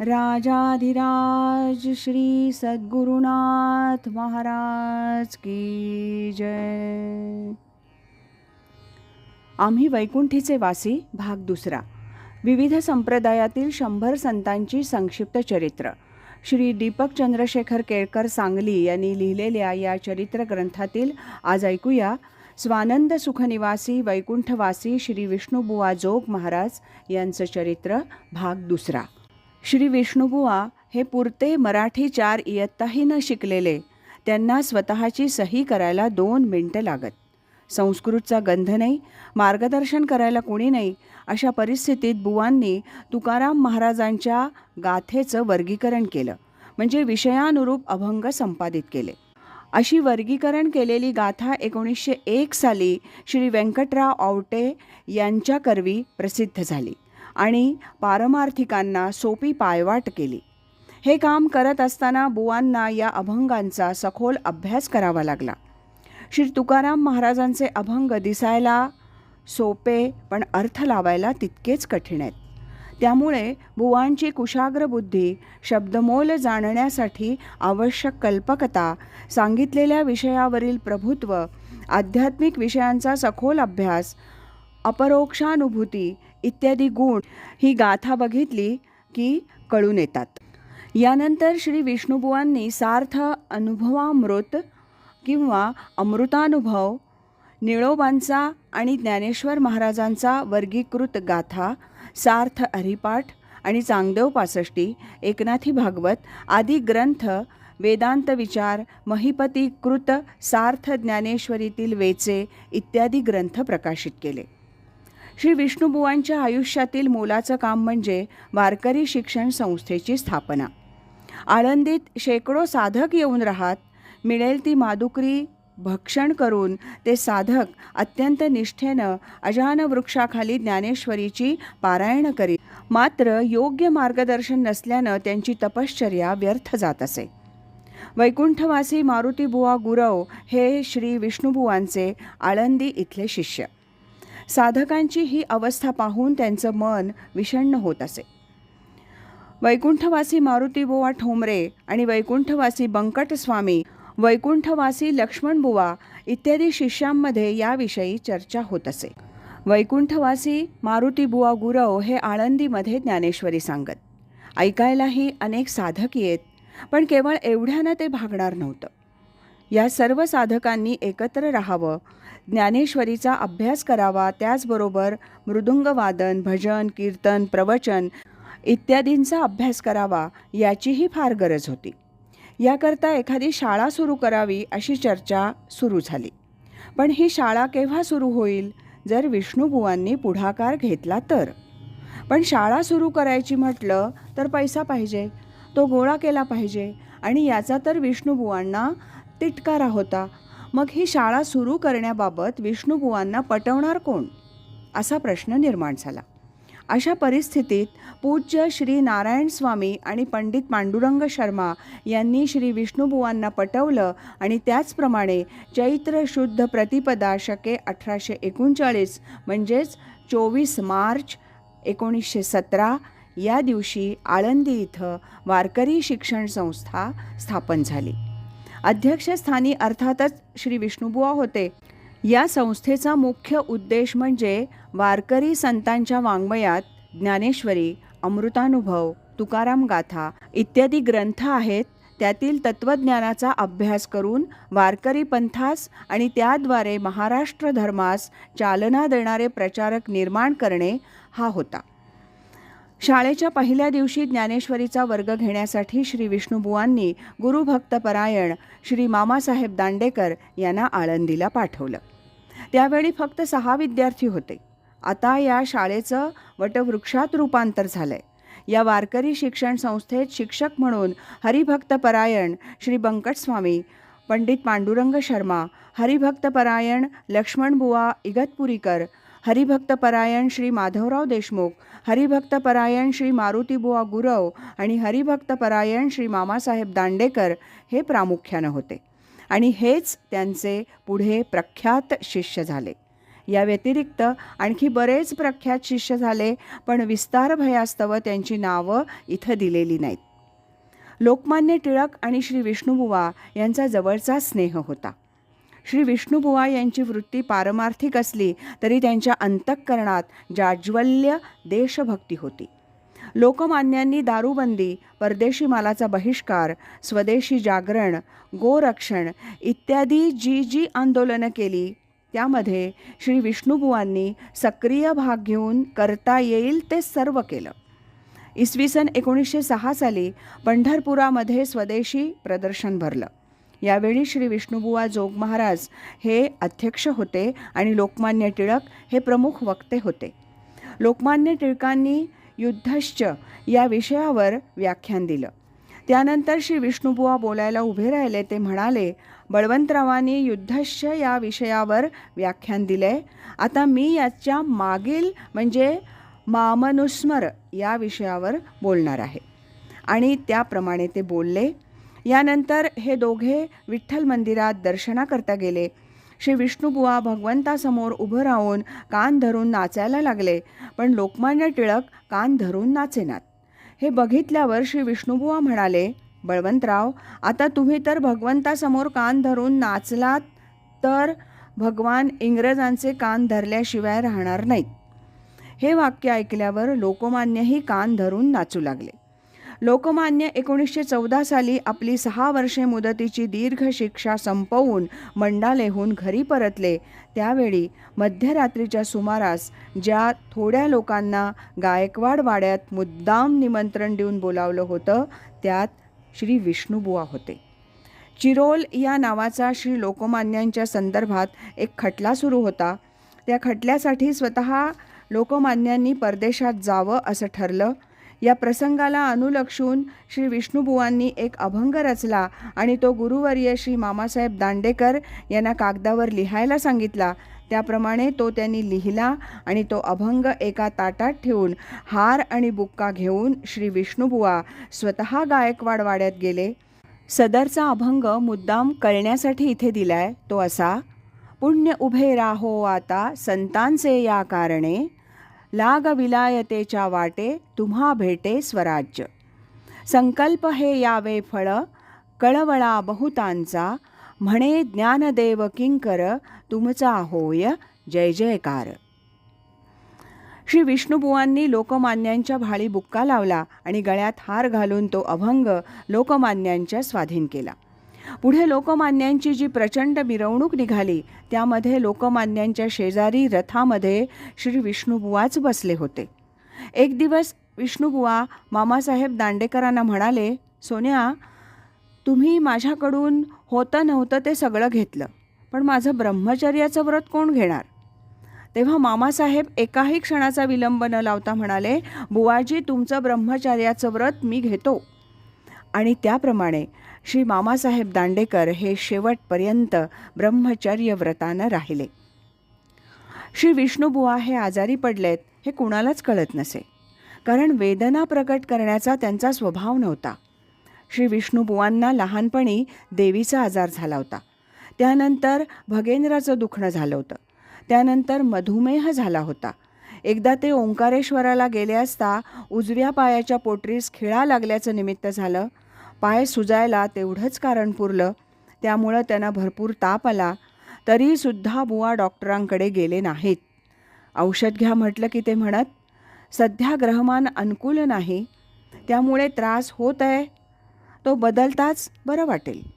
राजाधिराज श्री सद्गुरुनाथ महाराज की जय. आम्ही वैकुंठीचे वासी भाग दुसरा. विविध संप्रदायातील शंभर संतांची संक्षिप्त चरित्र. श्री दीपक चंद्रशेखर केळकर सांगली यांनी लिहिलेल्या या चरित्र ग्रंथातील आज ऐकूया स्वानंद सुखनिवासी वैकुंठवासी श्री विष्णुबुवा जोग महाराज यांचं चरित्र भाग दुसरा. श्री विष्णुबुवा हे पुरते मराठी चार इयत्ताही न शिकलेले. त्यांना स्वतःची सही करायला दोन मिनटं लागत. संस्कृतचा गंध नाही मार्गदर्शन करायला कोणी नाही अशा परिस्थितीत बुवांनी तुकाराम महाराजांच्या गाथेचं वर्गीकरण केलं म्हणजे विषयानुरूप अभंग संपादित केले. अशी वर्गीकरण केलेली गाथा एकोणीसशे एक साली श्री व्यंकटराव आवटे यांच्याकरवी प्रसिद्ध झाली. आणि पारमार्थिकांना सोपी पायवाट केली. हे काम करत असताना बुवांना या अभंगांचा सखोल अभ्यास करावा लागला. श्री तुकाराम महाराजांचे अभंग दिसायला सोपे पण अर्थ लावायला तितकेच कठीण आहेत. त्यामुळे बुवांची कुशाग्र बुद्धी शब्दमोल जाणण्यासाठी आवश्यक कल्पकता सांगितलेल्या विषयावरील प्रभुत्व आध्यात्मिक विषयांचा सखोल अभ्यास अपरोक्षानुभूती इत्यादी गुण ही गाथा बघितली की कळून येतात. यानंतर श्री विष्णुबुवांनी सार्थ अनुभवामृत किंवा अमृतानुभव निळोबांचा आणि ज्ञानेश्वर महाराजांचा वर्गीकृत गाथा सार्थ हरिपाठ आणि चांगदेव पासष्टी एकनाथी भागवत आदी ग्रंथ वेदांत विचार महिपती कृत सार्थ ज्ञानेश्वरीतील वेचे इत्यादी ग्रंथ प्रकाशित केले. श्री विष्णुबुवांच्या आयुष्यातील मोलाचं काम म्हणजे वारकरी शिक्षण संस्थेची स्थापना. आळंदीत शेकडो साधक येऊन राहत मिळेल ती मादुकरी भक्षण करून ते साधक अत्यंत निष्ठेनं अजान वृक्षाखाली ज्ञानेश्वरीची पारायण करीत मात्र योग्य मार्गदर्शन नसल्यानं त्यांची तपश्चर्या व्यर्थ जात असे. वैकुंठवासी मारुतीबुवा गुरव हे श्री विष्णुबुवांचे आळंदी इथले शिष्य. साधकांची ही अवस्था पाहून त्यांचं मन विषण्ण होत असे. वैकुंठवासी मारुतीबुवा ठोंबरे आणि वैकुंठवासी बंकटस्वामी वैकुंठवासी लक्ष्मणबुवा इत्यादी शिष्यांमध्ये याविषयी चर्चा होत असे. वैकुंठवासी मारुतीबुवा गुरव हे आळंदीमध्ये ज्ञानेश्वरी सांगत. ऐकायलाही अनेक साधक येत पण केवळ एवढ्यानं ते भागणार नव्हतं. या सर्व साधकांनी एकत्र राहावं. ज्ञानेश्वरीचा अभ्यास करावा त्याचबरोबर मृदुंगवादन भजन कीर्तन प्रवचन इत्यादींचा अभ्यास करावा याचीही फार गरज होती. याकरता एखादी शाळा सुरू करावी अशी चर्चा सुरू झाली. पण ही शाळा केव्हा सुरू होईल? जर विष्णुबुवांनी पुढाकार घेतला तर? पण शाळा सुरू करायची म्हटलं तर पैसा पाहिजे तो गोळा केला पाहिजे आणि याचा तर विष्णुबुवांना तिटकारा होता. मग ही शाळा सुरू करण्याबाबत विष्णुबुवांना पटवणार कोण? असा प्रश्न निर्माण झाला. अशा परिस्थितीत पूज्य श्री नारायण स्वामी आणि पंडित पांडुरंग शर्मा यांनी श्री विष्णुबुवांना पटवलं आणि त्याचप्रमाणे चैत्र शुद्ध प्रतिपदा शके अठराशे एकोणचाळीस म्हणजेच चोवीस मार्च एकोणीसशे सतरा या दिवशी आळंदी इथं वारकरी शिक्षण संस्था स्थापन झाली. अध्यक्षस्थानी अर्थातच श्री विष्णुबुवा होते. या संस्थेचा मुख्य उद्देश म्हणजे वारकरी संतांच्या वाङ्मयात ज्ञानेश्वरी अमृतानुभव तुकाराम गाथा इत्यादी ग्रंथ आहेत. त्यातील तत्त्वज्ञानाचा अभ्यास करून वारकरी पंथास आणि त्याद्वारे महाराष्ट्र धर्मास चालना देणारे प्रचारक निर्माण करणे हा होता. शाळेच्या पहिल्या दिवशी ज्ञानेश्वरीचा वर्ग घेण्यासाठी श्री विष्णुबुवांनी गुरुभक्तपरायण श्री मामासाहेब दांडेकर यांना आळंदीला पाठवलं. त्यावेळी फक्त सहा विद्यार्थी होते. आता या शाळेचं वटवृक्षात रूपांतर झालंय. या वारकरी शिक्षण संस्थेत शिक्षक म्हणून हरिभक्तपरायण श्री बंकटस्वामी पंडित पांडुरंग शर्मा हरिभक्तपरायण लक्ष्मणबुवा इगतपुरीकर हरिभक्तपरायण श्री माधवराव देशमुख हरिभक्तपरायण श्री मारुतीबुवा गुरव आणि हरिभक्तपरायण श्री मामासाहेब दांडेकर हे प्रामुख्यानं होते. आणि हेच त्यांचे पुढे प्रख्यात शिष्य झाले. या व्यतिरिक्त आणखी बरेच प्रख्यात शिष्य झाले पण विस्तार भयास्तव त्यांची नावं इथं दिलेली नाहीत. लोकमान्य टिळक आणि श्री विष्णुबुवा यांचा जवळचा स्नेह होता. श्री विष्णुबुवा यांची वृत्ती पारमार्थिक असली तरी त्यांच्या अंतःकरणात जाज्वल्य देशभक्ती होती. लोकमान्यांनी दारूबंदी परदेशी मालाचा बहिष्कार स्वदेशी जागरण गोरक्षण इत्यादी जी जी आंदोलनं केली. त्यामध्ये श्री विष्णुबुवांनी सक्रिय भाग घेऊन करता येईल ते सर्व केलं. इसवी सन एकोणीसशे सहा साली पंढरपुरामध्ये स्वदेशी प्रदर्शन भरलं. यावेळी श्री विष्णुबुवा जोग महाराज हे अध्यक्ष होते आणि लोकमान्य टिळक हे प्रमुख वक्ते होते. लोकमान्य टिळकांनी युद्धश्च या विषयावर व्याख्यान दिलं. त्यानंतर श्री विष्णुबुवा बोलायला उभे राहिले ते म्हणाले बळवंतरावांनी युद्धश्च या विषयावर व्याख्यान दिले. आता मी याच्या मागील म्हणजे मामनुस्मर या विषयावर बोलणार आहे. आणि त्याप्रमाणे ते बोलले. यानंतर हे दोघे विठ्ठल मंदिरात दर्शनाकरता गेले. श्री विष्णुबुवा भगवंतासमोर उभं राहून कान धरून नाचायला लागले पण लोकमान्य टिळक कान धरून नाचेनात. हे बघितल्यावर श्री विष्णुबुवा म्हणाले बळवंतराव आता तुम्ही तर भगवंतासमोर कान धरून नाचलात तर भगवान इंग्रजांचे कान धरल्याशिवाय राहणार नाहीत. हे वाक्य ऐकल्यावर लोकमान्यही कान धरून नाचू लागले. लोकमान्य एकोणीसशे चौदा साली आपली सहा वर्षे मुदतीची दीर्घ शिक्षा संपवून मंडालेहून घरी परतले. त्यावेळी मध्यरात्रीच्या सुमारास ज्या थोड्या लोकांना गायकवाड वाड्यात मुद्दाम निमंत्रण देऊन बोलावलं होतं त्यात श्री विष्णुबुवा होते. चिरोल या नावाचा श्री लोकमान्यांच्या संदर्भात एक खटला सुरू होता. त्या खटल्यासाठी स्वतः लोकमान्यांनी परदेशात जावं असं ठरलं. या प्रसंगाला अनुलक्षून श्री विष्णुबुवांनी एक अभंग रचला आणि तो गुरुवर्य श्री मामासाहेब दांडेकर यांना कागदावर लिहायला सांगितला. त्याप्रमाणे तो त्यांनी लिहिला आणि तो अभंग एका ताटात ठेवून हार आणि बुक्का घेऊन श्री विष्णुबुवा स्वतः गायकवाड वाड्यात गेले. सदरचा अभंग मुद्दाम कळण्यासाठी इथे दिलाय. तो असा पुण्य उभे राहो आता संतांचे या कारणे लाग विलायतेच्या वाटे तुम्हा भेटे स्वराज्य. संकल्प हे यावे फळ कळवळा बहुतांचा म्हणे ज्ञानदेव किंकर तुमचा होय जय जयकार. श्री विष्णुबुवांनी लोकमान्यांच्या भाळी बुक्का लावला आणि गळ्यात हार घालून तो अभंग लोकमान्यांच्या स्वाधीन केला. पुढे लोकमान्यांची जी प्रचंड मिरवणूक निघाली त्यामध्ये लोकमान्यांच्या शेजारी रथामध्ये श्री विष्णुबुवाच बसले होते. एक दिवस विष्णुबुवा मामासाहेब दांडेकरांना म्हणाले सोन्या तुम्ही माझ्याकडून होतं नव्हतं ते सगळं घेतलं पण माझं ब्रह्मचर्याचं व्रत कोण घेणार? तेव्हा मामासाहेब एकाही क्षणाचा विलंब न लावता म्हणाले बुवाजी तुमचं ब्रह्मचर्याचं व्रत मी घेतो. आणि त्याप्रमाणे श्री मामासाहेब दांडेकर हे शेवटपर्यंत ब्रह्मचर्य व्रतानं राहिले. श्री विष्णुबुवा हे आजारी पडलेत हे कुणालाच कळत नसे. कारण वेदना प्रकट करण्याचा त्यांचा स्वभाव नव्हता. श्री विष्णुबुवांना लहानपणी देवीचा आजार झाला होता. त्यानंतर भगेंद्राचं दुखणं झालं होतं. त्यानंतर मधुमेह झाला होता. एकदा ते ओंकारेश्वराला गेले असता उजव्या पायाच्या पोटरीस खिळा लागल्याचं निमित्त झालं पाय सुजायला तेवढंच कारण पुरलं. त्यामुळं त्यांना भरपूर ताप आला. तरीसुद्धा बुवा डॉक्टरांकडे गेले नाहीत. औषध घ्या म्हटलं की ते म्हणत सध्या ग्रहमान अनुकूल नाही. त्यामुळे त्रास होत आहे. तो बदलताच बरं वाटेल.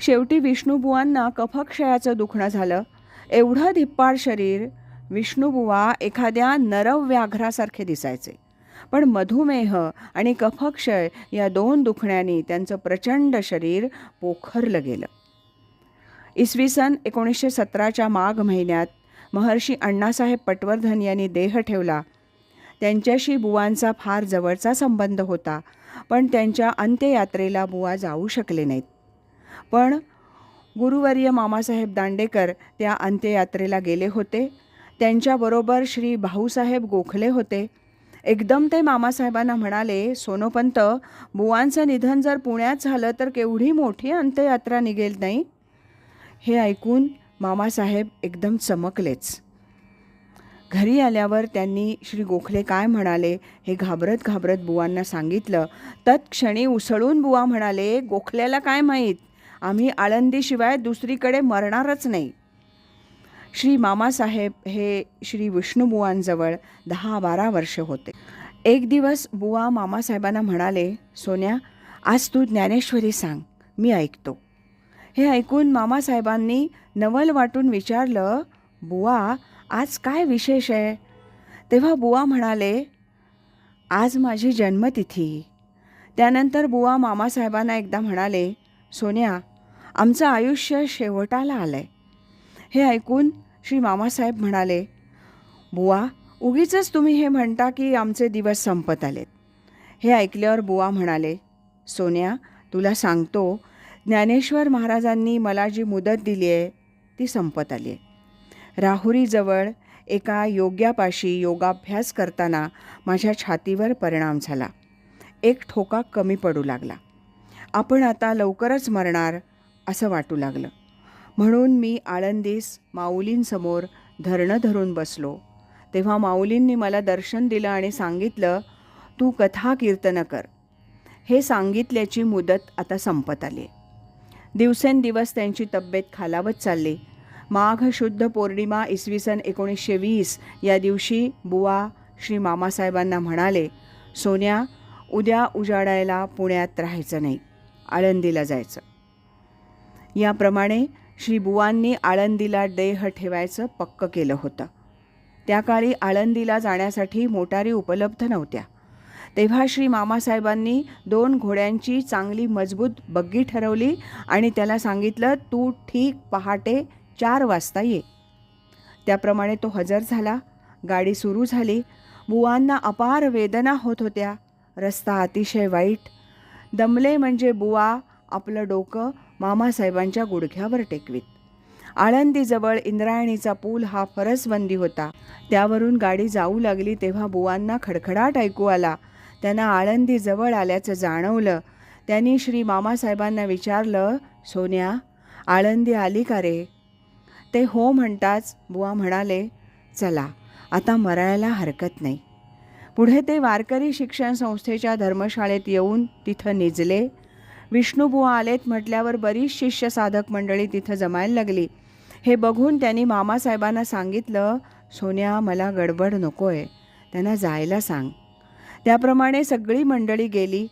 शेवटी विष्णुबुवांना कफक्षयाचं दुखणं झालं. एवढं धिप्पाड शरीर विष्णुबुवा एखाद्या नरव व्याघ्रासारखे दिसायचे. पण मधुमेह आणि कफक्षय या दोन दुखण्यांनी त्यांचं प्रचंड शरीर पोखरलं गेलं. इसवी सन एकोणीसशे सतराच्या माघ महिन्यात महर्षी अण्णासाहेब पटवर्धन यांनी देह ठेवला. त्यांच्याशी बुवांचा फार जवळचा संबंध होता पण त्यांच्या अंत्ययात्रेला बुवा जाऊ शकले नाहीत. पण गुरुवर्य मामासाहेब दांडेकर त्या अंत्ययात्रेला गेले होते. त्यांच्याबरोबर श्री भाऊसाहेब गोखले होते. एकदम ते मामासाहेबांना म्हणाले सोनोपंत बुवांचं निधन जर पुण्यात झालं तर केवढी मोठी अंत्ययात्रा निघेल नाही? हे ऐकून मामासाहेब एकदम चमकलेच. घरी आल्यावर त्यांनी श्री गोखले काय म्हणाले हे घाबरत घाबरत बुवांना सांगितलं. तत्क्षणी उसळून बुवा म्हणाले गोखल्याला काय माहीत? आम्ही आळंदीशिवाय दुसरीकडे मरणारच नाही. श्री मामासाहेब हे श्री विष्णुबुवांजवळ दहा बारा वर्ष होते. एक दिवस बुवा मामासाहेबांना म्हणाले सोन्या आज तू ज्ञानेश्वरी सांग मी ऐकतो. हे ऐकून मामासाहेबांनी नवल वाटून विचारलं बुवा आज काय विशेष आहे? तेव्हा बुवा म्हणाले आज माझी जन्मतिथी. त्यानंतर बुवा मामासाहेबांना एकदा म्हणाले सोन्या आमचं आयुष्य शेवटाला आलं आहे हे ऐकून श्री मामासाहेब म्हणाले बुवा उगीच तुम्ही हे म्हणता की आमचे दिवस संपत आलेत. हे ऐकल्यावर बुवा म्हणाले सोन्या तुला सांगतो ज्ञानेश्वर महाराजांनी मला जी मुदत दिली आहे ती संपत आली आहे. राहुरीजवळ एका योग्यापाशी योगाभ्यास करताना माझ्या छातीवर परिणाम झाला. एक ठोका कमी पडू लागला. आपण आता लवकरच मरणार असं वाटू लागलं. म्हणून मी आळंदीस माऊलींसमोर धरणं धरून बसलो. तेव्हा माऊलींनी मला दर्शन दिलं आणि सांगितलं तू कथा कीर्तन कर. हे सांगितल्याची मुदत आता संपत आली. दिवसेंदिवस त्यांची तब्येत खालावत चालली. माघ शुद्ध पौर्णिमा इसवी सन एकोणीसशे वीस या दिवशी बुवा श्री मामासाहेबांना म्हणाले सोन्या उद्या उजाडायला पुण्यात राहायचं नाही आळंदीला जायचं. याप्रमाणे श्रीबुवांनी आळंदीला देह ठेवायचं पक्क केलं होतं. त्या काळी आळंदीला जाण्यासाठी मोटारी उपलब्ध नव्हत्या. तेव्हा श्री मामासाहेबांनी दोन घोड्यांची चांगली मजबूत बग्गी ठरवली आणि त्याला सांगितलं तू ठीक पहाटे चार वाजता ये. त्याप्रमाणे तो हजर झाला. गाडी सुरू झाली. बुवांना अपार वेदना होत होत्या. रस्ता अतिशय वाईट. दमले म्हणजे बुवा आपलं डोकं मामासाहेबांच्या गुडघ्यावर टेकवीत. आळंदीजवळ इंद्रायणीचा पूल हा फरसबंदी होता. त्यावरून गाडी जाऊ लागली तेव्हा बुवांना खडखडाट ऐकू आला. त्यांना आळंदीजवळ आल्याचं जाणवलं. त्यांनी श्री मामासाहेबांना विचारलं सोन्या आळंदी आली का रे? ते हो म्हणताच. बुवा म्हणाले चला आता मरायला हरकत नाही. पुढे ते वारकरी शिक्षण संस्थेच्या धर्मशाळेत येऊन तिथं निजले. विष्णुबुवा आलेत म्हटल्यावर बरीच शिष्य साधक मंडळी तिथं जमायला लागली. हे बघून त्यांनी मामासाहेबांना सांगितलं सोन्या मला गडबड नको आहे त्यांना जायला सांग. त्याप्रमाणे सगळी मंडळी गेली.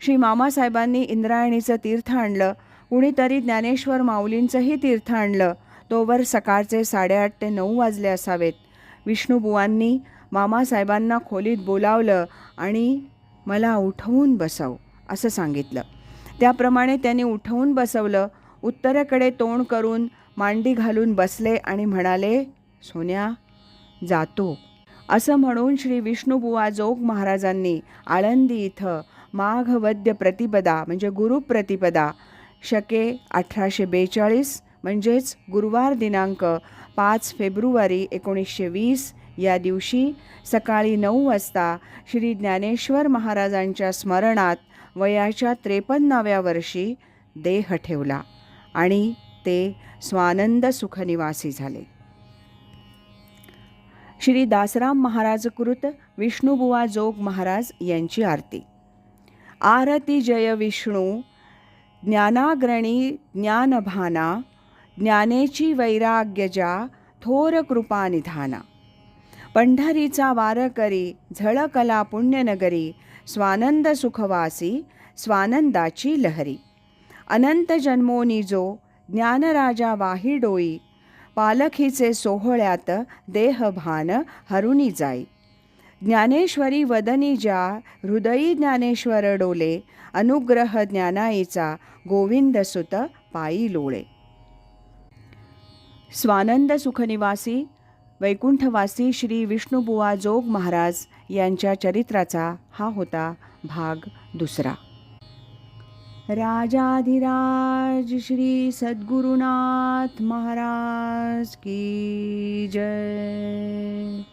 श्री मामासाहेबांनी इंद्रायणीचं तीर्थ आणलं. कुणीतरी ज्ञानेश्वर माऊलींचंही तीर्थ आणलं. तोवर सकाळचे साडेआठ ते नऊ वाजले असावेत. विष्णुबुवांनी मामासाहेबांना खोलीत बोलावलं आणि मला उठवून बसव असं सांगितलं. त्याप्रमाणे त्यांनी उठवून बसवलं. उत्तरेकडे तोंड करून मांडी घालून बसले आणि म्हणाले सोन्या जातो. असं म्हणून श्री विष्णुबुवा जोग महाराजांनी आळंदी इथं माघवद्य प्रतिपदा म्हणजे गुरुप्रतिपदा शके अठराशे बेचाळीस म्हणजेच गुरुवार दिनांक पाच फेब्रुवारी एकोणीसशे वीस या दिवशी सकाळी नऊ वाजता श्री ज्ञानेश्वर महाराजांच्या स्मरणात वयाच्या त्रेपन्नाव्या वर्षी देह ठेवला आणि ते स्वानंद सुखनिवासी झाले. श्री दासराम महाराजकृत विष्णुबुवा जोग महाराज यांची आरती. आरती जय विष्णू ज्ञानाग्रणी ज्ञानभाना ज्ञानेची वैराग्यजा थोर कृपा निधाना. पंढरीचा वारकरी झळकला पुण्यनगरी स्वानंद सुखवासी स्वानंदाची लहरी। अनंत जन्मोनी जो ज्ञानराजा वाही डोई पालखीचे सोहळ्यात देहभान हरुणी जाई। ज्ञानेश्वरी वदनी ज्या हृदयी ज्ञानेश्वर डोले अनुग्रह ज्ञानाईचा गोविंदसुत पायी लोळे। स्वानंद सुखनिवासी वैकुंठवासी श्री विष्णुबुवा जोग महाराज यांच्या चरित्राचा हा होता भाग दुसरा. राजाधिराज श्री सद्गुरुनाथ महाराज की जय.